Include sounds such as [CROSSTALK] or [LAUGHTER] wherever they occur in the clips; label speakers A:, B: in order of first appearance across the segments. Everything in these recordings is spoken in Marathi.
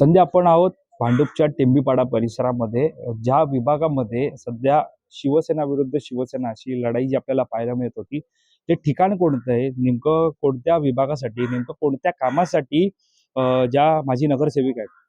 A: सध्या आपण आहोत भांडूपच्या टेंबीपाडा परिसरामध्ये. ज्या विभागामध्ये सध्या शिवसेना विरुद्ध शिवसेना अशी लढाई जी आपल्याला पाहायला मिळत होती ते ठिकाण कोणतं आहे? नेमकं कोणत्या विभागासाठी नेमकं कोणत्या कामासाठी ज्या माझी नगरसेविका आहेत?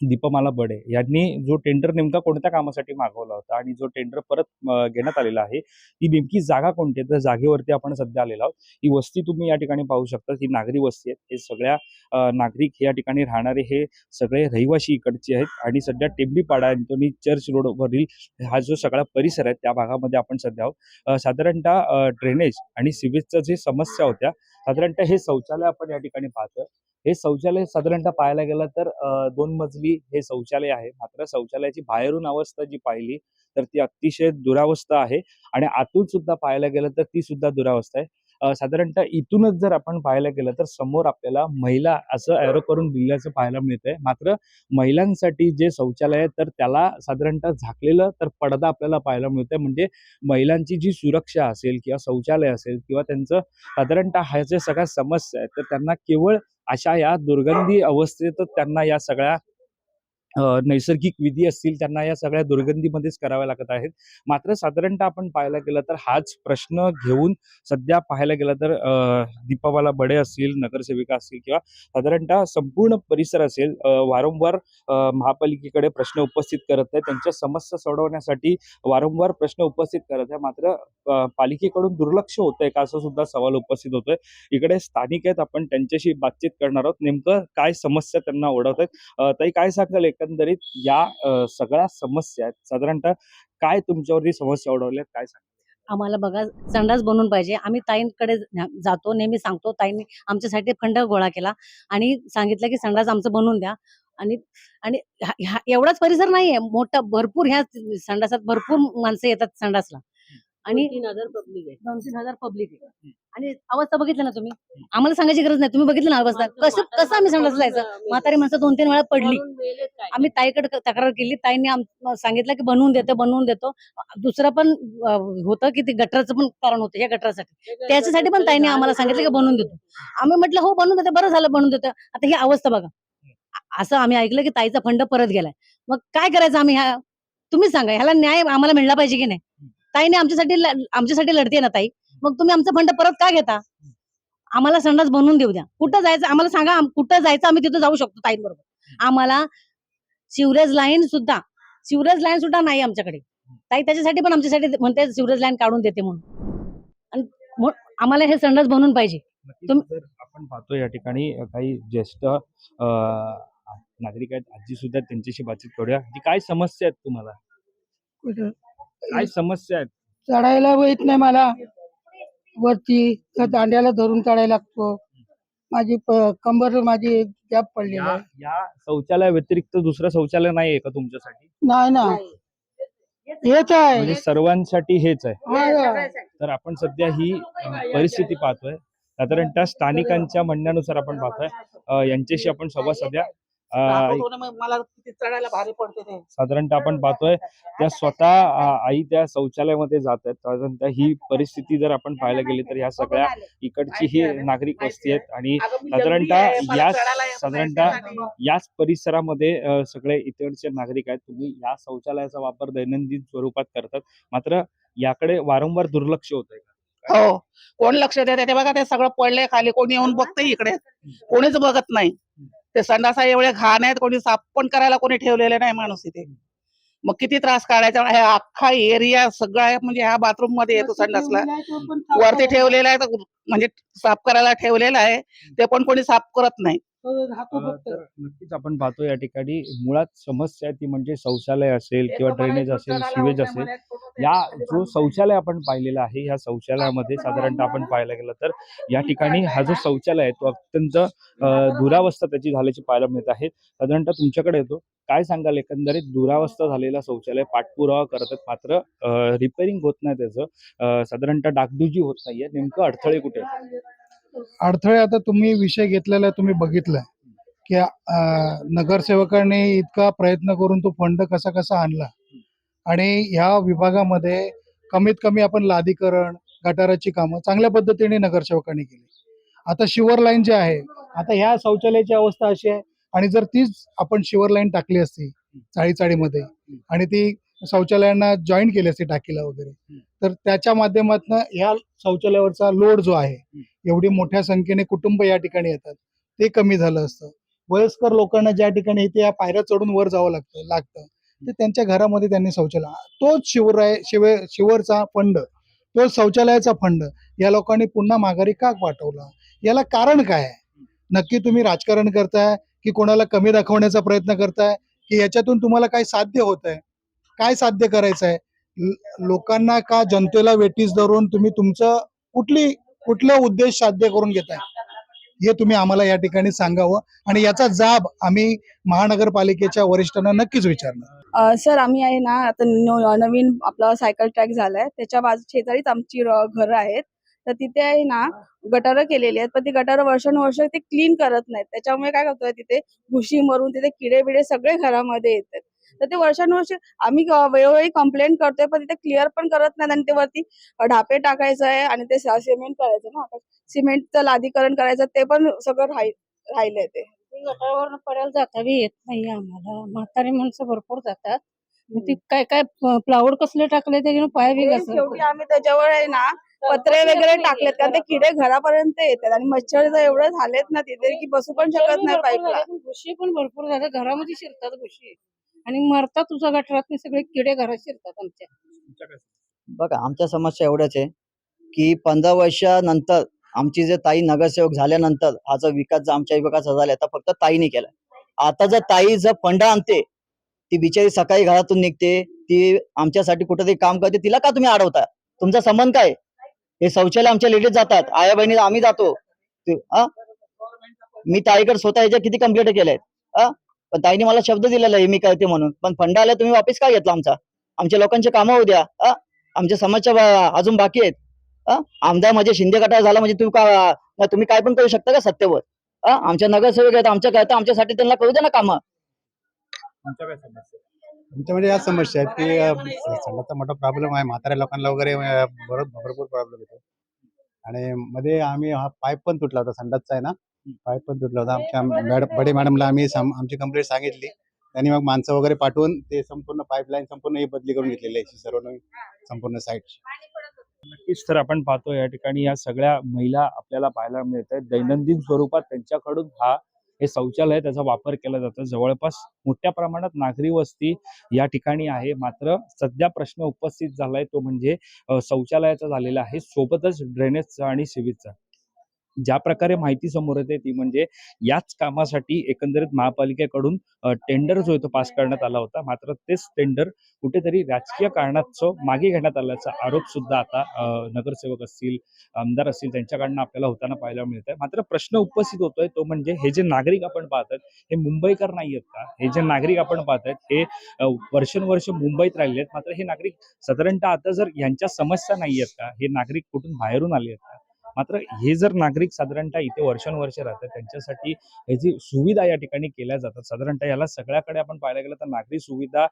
A: दीपमाला बडे यांनी जो टेंडर नेमका कोणत्या कामासाठी मागवला होता आणि जो टेंडर परत घेण्यात आलेला आहे ती नेमकी जागा कोणती आहे? तर जागेवरती आपण सध्या आलेलो आहोत. ही वस्ती तुम्ही या ठिकाणी पाहू शकता. ही नागरी वस्ती आहे हे सगळ्या नागरिक या ठिकाणी राहणारे हे सगळे रहिवासी इकडचे आहेत आणि सध्या टेंबीपाडा अँटोनी चर्च रोडवरील हा जो सगळा परिसर आहे त्या भागामध्ये आपण सध्या आहोत. साधारणतः ड्रेनेज आणि सिवेजच्या जे समस्या होत्या साधारणतः हे शौचालय आपण या ठिकाणी पाहतोय. हे शौचालय साधारणतः पाहायला गेलं तर दोन मजली हे शौचालय आहे. मात्र शौचालयाची बाहेरून अवस्था जी पाहिली तर ती अतिशय दुरावस्था आहे. आणि आतून सुद्धा पाहायला गेलं तर ती सुद्धा दुरावस्था आहे. साधारणतः इथूनच जर आपण पाहायला गेलं तर समोर आपल्याला महिला असं अॅरो करून दिल्याचं पाहायला मिळतंय. मात्र महिलांसाठी जे शौचालय आहे तर त्याला साधारणतः झाकलेलं तर पडदा आपल्याला पाहायला मिळतोय. म्हणजे महिलांची जी सुरक्षा असेल किंवा शौचालय असेल किंवा त्यांचं साधारणतः ह्या ज्या सगळ्या समस्या आहेत तर त्यांना केवळ अशा या दुर्गंधी अवस्थेत त्यांना या सगळ्या नैसर्गिक विधी असतील त्यांना या सगळ्या दुर्गंधीमध्येच कराव्या लागत आहेत. मात्र साधारणतः आपण पाहायला गेलं तर हाच प्रश्न घेऊन सध्या पाहायला गेलं तर दीपावाला बडे असतील नगरसेविका असतील किंवा साधारणतः संपूर्ण परिसर असेल वारंवार महापालिकेकडे प्रश्न उपस्थित करत आहे त्यांच्या समस्या सोडवण्यासाठी वारंवार प्रश्न उपस्थित करत आहे मात्र पालिकेकडून दुर्लक्ष होतंय का असं सुद्धा सवाल उपस्थित होतोय. इकडे स्थानिक आहेत आपण त्यांच्याशी बातचीत करणार आहोत. नेमकं काय समस्या त्यांना ओढवत आहेत ताई काय सांगाल एकंदरीत या सगळ्या समस्या आहेत. साधारणतः काय तुमच्यावरती समस्या ओढवल्या काय सांग
B: आम्हाला बघा संडास बनवून पाहिजे. आम्ही ताईंकडे जातो नेहमी सांगतो ताईंनी आमच्यासाठी फंड गोळा केला आणि सांगितलं की संडास आमचं बनवून द्या. आणि आणि एवढाच परिसर नाहीये. मोठा भरपूर ह्या संडासात भरपूर माणसं येतात संडासला. आणि
C: तीन हजार पब्लिक आहे.
B: दोन तीन हजार पब्लिक आहे. आणि अवस्था बघितली ना तुम्ही? आम्हाला सांगायची गरज नाही. तुम्ही बघितली ना अवस्था? कसं कसं आम्ही संडास जायचं? म्हातारी माणसं दोन तीन वेळा पडली? आम्ही ताईकडे तक्रार केली. ताईंनी सांगितलं की बनवून देतो बनवून देतो. दुसरं पण होतं की ते गटराचं पण कारण होतं या गटरासाठी. त्याच्यासाठी पण ताईने आम्हाला सांगितलं की बनवून देतो. आम्ही म्हटलं हो बनवून देतो. बरं झालं बनवून देतो. आता ही अवस्था बघा. असं आम्ही ऐकलं की ताईचा फंड परत गेलाय. मग काय करायचं आम्ही ह्या तुम्हीच सांगा ह्याला न्याय आम्हाला मिळला पाहिजे की नाही? ताईने आमच्यासाठी ल- आमच्यासाठी लढते ना ताई. मग तुम्ही आमचा फंड परत का घेता? आम्हाला संडास बनवून देऊ द्या. कुठं जायचं आम्हाला सांगा कुठं जायचं आम्ही तिथं जाऊ शकतो ताईंबरोबर. आम्हाला सिवरेज लाईन सुद्धा सिवरेज लाईन सुद्धा नाही आमच्याकडे. ताई त्याच्यासाठी पण आमच्यासाठी म्हणते सिवरेज लाईन काढून देते म्हणून. आणि आम्हाला हे संडास बनवून पाहिजे.
A: आपण पाहतो या ठिकाणी काही ज्येष्ठ नागरिक आहेत आजी सुद्धा त्यांच्याशी बातचीत करूया. काय समस्या आहेत तुम्हाला?
D: कुठं?
A: काय समस्या आहेत?
D: चढायला येत नाही मला. वरती त्या दांड्याला धरून चढायला लागतो. माझी प- कंबर माझी गॅप पडलेली
A: या
D: आहे.
A: या शौचालय व्यतिरिक्त दुसरं शौचालय नाही आहे का तुमच्यासाठी?
D: नाही ना. हेच आहे.
A: म्हणजे सर्वांसाठी हेच आहे.
D: हा.
A: तर आपण सध्या ही अ, परिस्थिती पाहतोय. साधारणतः स्थानिकांच्या म्हणण्यानुसार आपण पाहतोय. अ, यांच्याशी आपण संवाद साध्या.
D: मला किती चढायला भारी पडते ते.
A: साधारणतः आपण पाहतोय त्या स्वतः आई त्या शौचालयामध्ये जात आहेत. साधारणतः ही [LAUGHS] परिस्थिती जर आपण पाहायला गेली तर ह्या सगळ्या इकडची ही नागरिक वस्ती आहेत आणि साधारणतः याच साधारणतः याच परिसरामध्ये सगळे इकडचे नागरिक आहेत. तुम्ही या शौचालयाचा वापर दैनंदिन स्वरूपात करतात. मात्र याकडे वारंवार दुर्लक्ष होत आहे
E: हो. कोण लक्ष देते ते बघा ते सगळं पडलंय खाली. कोणी येऊन बघतंय इकडे. कोणीच बघत नाही. ते संडासा एवढे घाण आहेत कोणी साफ पण करायला कोणी ठेवलेले नाही माणूस इथे. मग किती त्रास काढायचा? हा अख्खा एरिया सगळा म्हणजे ह्या बाथरूममध्ये येतो संडासला. वरती ठेवलेला आहे म्हणजे साफ करायला ठेवलेला आहे ते पण कोणी साफ करत नाही.
D: राहतो
A: अ,
D: फक्त
A: तर नक्कीच आपण पाहतो या ठिकाणी. मुळात समस्या ती म्हणजे शौचालय असेल किंवा ड्रेनेज असेल सिवेज असेल. या जो शौचालय आपण पाहिलेला आहे या शौचालयामध्ये साधारणतः आपण पाहायला गेलं तर या ठिकाणी हा जो शौचालय आहे तो अत्यंत दुरावस्था त्याची झाल्याची पाहायला मिळत आहे. साधारणतः तुमच्याकडे येतो. काय सांगाल एकंदरीत? दुरावस्था झालेला शौचालय पाठपुरावा करतात मात्र रिपेअरिंग होत नाही त्याचं. साधारणतः डागडुजी होत नाहीये. नेमकं अडथळे कुठे आहेत?
F: अडथळे आता तुम्ही विषय घेतलेला तुम्ही बघितलाय. की नगरसेवकांनी इतका प्रयत्न करून तो फंड कसा कसा आणला. आणि ह्या विभागामध्ये कमीत कमी आपण लादीकरण गटाराची कामं चांगल्या पद्धतीने नगरसेवकांनी केली. आता शिवर लाईन जे आहे आता ह्या शौचालयाची अवस्था अशी आहे आणि जर तीच आपण शिवर लाईन टाकली असती चाळी चाळीमध्ये आणि ती शौचालयांना जॉईन केली असती टाकीला वगैरे तर त्याच्या माध्यमातून ह्या शौचालयावरचा लोड जो आहे एवढी मोठ्या संख्येने कुटुंब या ठिकाणी येतात. ते कमी झालं असतं. वयस्कर लोकांना ज्या ठिकाणी इथे या पायऱ्या चढून वर जावं लागतं लागतं ते त्यांच्या घरामध्ये त्यांनी शौचालय तोच शिवराय शिव शिवरचा फंड तोच शौचालयाचा फंड या लोकांनी पुन्हा माघारी का पाठवला? याला कारण काय आहे? नक्की तुम्ही राजकारण करताय की कोणाला कमी दाखवण्याचा प्रयत्न करताय? की याच्यातून तुम्हाला काय साध्य होत आहे काय साध्य करायचं आहे लोकांना का जनतेला वेटीस धरून तुम्ही तुमचं कुठली कुठलं उद्देश साध्य करून घेताय? हे तुम्ही आम्हाला या ठिकाणी सांगावं आणि याचा जाब आम्ही महानगरपालिकेच्या वरिष्ठांना नक्कीच विचारणार.
C: सर आम्ही आहे ना आता नवीन आपला सायकल ट्रॅक झालाय. त्याच्या बाजू शेजारीच आमची घरं आहेत. तर तिथे आहे ना गटारं केलेली आहेत. पण ती गटारं वर्षानुवर्ष ते क्लीन करत नाहीत. त्याच्यामुळे काय करतोय तिथे घुशी मरून तिथे किडे बिडे सगळे घरामध्ये येतात. तर ते वर्षानुवर्ष आम्ही वेळोवेळी कंप्लेंट करतोय पण तिथे क्लिअर पण करत नाहीत आणि ते वरती ढापे टाकायचं आहे आणि ते सिमेंट करायचं ना. सिमेंटचं लादीकरण करायचं ते पण सगळं राहि राहिलंय ते.
B: गटारावरनं पडायला जाता बी येत नाही आम्हाला. म्हातारी माणसं भरपूर जातात. ती काय काय प्लाऊड कसले टाकले ते पाय.
C: शेवटी आम्ही त्याच्यावर आहे ना पत्रे वगैरे टाकलेत. कारण ते किडे घरापर्यंत येतात आणि मच्छर जर एवढं झालेत ना तिथे की बसू पण शकत नाही पाईपला
B: झाले, पण घुशी पण भरपूर झाल्या घरामध्ये शिरतात घुशी आणि मरतात तुझा गटरात सगळे किडे घरात शिरतात आमच्या.
G: बघा आमच्या समस्या एवढ्याच आहे की पंधरा वर्षानंतर आमची जे ताई नगरसेवक झाल्यानंतर हा जो विकास आमच्या विभागाचा झाला तर फक्त ताईने केला. आता जर ताई जर फंड आणते ती बिचारी सकाळी घरातून निघते ती आमच्यासाठी कुठेतरी काम करते तिला का तुम्ही अडवता? तुमचा संबंध काय? हे शौचालय आमच्या लेडीज जातात आया बहिणी आम्ही जातो. मी ताईकडे स्वतः याच्या किती कंप्लेंट केल्या आहेत पण ताईने मला शब्द दिलेला आहे मी करते म्हणून. पण फंड आला तुम्ही वापस का घेतला आमचा? आमच्या लोकांचे कामं होऊ द्या? आमच्या समस्या बा- अजून बाकी आहेत? आमदार म्हणजे शिंदे गटार झाला म्हणजे तुम्ही का तुम्ही काय पण करू शकता का सत्तेवर? आमच्या नगरसेवक आहेत आमच्या करता आमच्यासाठी त्यांना करू द्या ना कामं.
A: तुमच्या काय समस्या आहे?
H: आमच्यामध्ये या समस्या आहेत की सगळ्यात मोठा प्रॉब्लेम आहे. म्हाताऱ्या लोकांना वगैरे भरपूर प्रॉब्लेम येतो. आणि मध्ये आम्ही हा पाईप पण तुटला होता संडासचा आहे ना. पाईप पण तुटला होता. आमच्या मॅडम बडे मॅडमला आम्ही सम- आमची कंप्लेंट सांगितली. त्यांनी मग माणसं वगैरे पाठवून ते संपूर्ण पाईपलाईन संपूर्ण ही बदली करून घेतलेली आहे. सर्व नवीन संपूर्ण साईट
A: नक्कीच तर आपण पाहतो या ठिकाणी या सगळ्या महिला आपल्याला पाहायला मिळत आहेत. दैनंदिन स्वरूपात त्यांच्याकडून हा हे शौचालय त्याचा वापर केला जातो. जवळपास मोठ्या प्रमाणात नागरी वस्ती या ठिकाणी आहे. मात्र सध्या प्रश्न उपस्थित झालाय. तो म्हणजे अ, शौचालयाचा झालेला आहे. सोबतच ड्रेनेजचा आणि सिव्हिकचा ज्या प्रकारे माहिती समोर येते ती म्हणजे याच कामासाठी एकंदरीत महापालिकेकडून टेंडर जो आहे तो पास करण्यात आला होता. मात्र तेच टेंडर कुठेतरी राजकीय कारणाचं मागे घेण्यात आल्याचा आरोप सुद्धा आता नगरसेवक असतील आमदार असतील त्यांच्याकडनं आपल्याला होताना पाहायला मिळत आहे मात्र प्रश्न उपस्थित होतोय तो म्हणजे हे जे नागरिक आपण पाहतात हे मुंबईकर नाही आहेत का? हे जे नागरिक आपण पाहतात हे वर्षानुवर्ष मुंबईत राहिले आहेत मात्र हे नागरिक साधारणतः आता जर यांच्या समस्या नाही आहेत का? हे नागरिक कुठून बाहेरून आले आहेत का? मात्र हे जर नागरिक साधारणतः इथे वर्षानुवर्ष राहतात त्यांच्यासाठी ह्याची सुविधा या ठिकाणी केल्या जातात. साधारणतः याला सगळ्याकडे आपण पाहायला गेलं तर नागरी सुविधा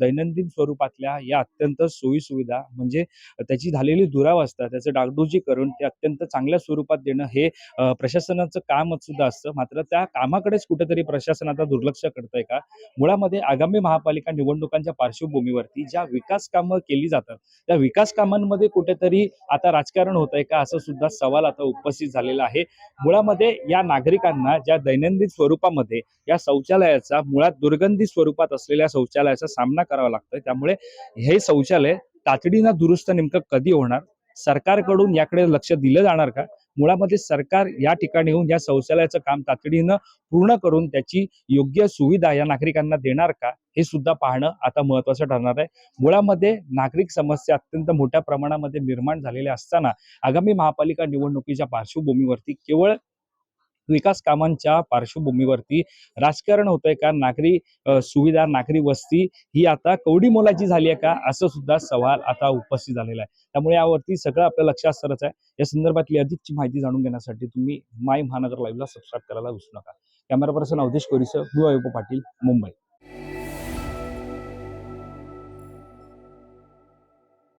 A: दैनंदिन स्वरूपातल्या या अत्यंत सोयी सुविधा म्हणजे त्याची झालेली दुरावस्था त्याचं डागडुजीकरण ते अत्यंत चांगल्या स्वरूपात देणं हे प्रशासनाचं कामच सुद्धा असतं. मात्र त्या कामाकडेच कुठेतरी प्रशासन आता दुर्लक्ष करतंय का? मुळामध्ये आगामी महापालिका निवडणुकांच्या पार्श्वभूमीवरती ज्या विकास कामं केली जातात त्या विकास कामांमध्ये कुठेतरी आता राजकारण होत आहे का? असं सुद्धा सवाल आता उपस्थित झालेला आहे. मुळामध्ये या नागरिकांना ज्या दैनंदिन स्वरूपामध्ये या शौचालयाचा मुळात दुर्गंधी स्वरूपात असलेल्या शौचालयाचा सामना करावा लागतोय. त्यामुळे हे शौचालय तातडीनं दुरुस्त नेमकं कधी होणार? सरकारकडून याकडे लक्ष दिलं जाणार का? मुळामध्ये सरकार या ठिकाणी येऊन या शौचालयाचं काम तातडीनं पूर्ण करून त्याची योग्य सुविधा या नागरिकांना देणार का? हे सुद्धा पाहणं आता महत्वाचं ठरणार आहे. मुळामध्ये नागरिक समस्या अत्यंत मोठ्या प्रमाणामध्ये निर्माण झालेल्या असताना आगामी महापालिका निवडणुकीच्या पार्श्वभूमीवरती केवळ विकास कामांच्या पार्श्वभूमीवरती राजकारण होतंय का? नागरी सुविधा नागरी वस्ती ही आता कवडी मोलाची झाली आहे का? असं सुद्धा सवाल आता उपस्थित झालेला आहे. त्यामुळे यावरती सगळं आपल्या लक्षात सरच आहे. या संदर्भातली अधिकची माहिती जाणून घेण्यासाठी तुम्ही माय महानगर लाईव्हला सबस्क्राईब करायला विसरू नका. कॅमेरा पर्सन अवधेश कोरीसह मी पाटील मुंबई.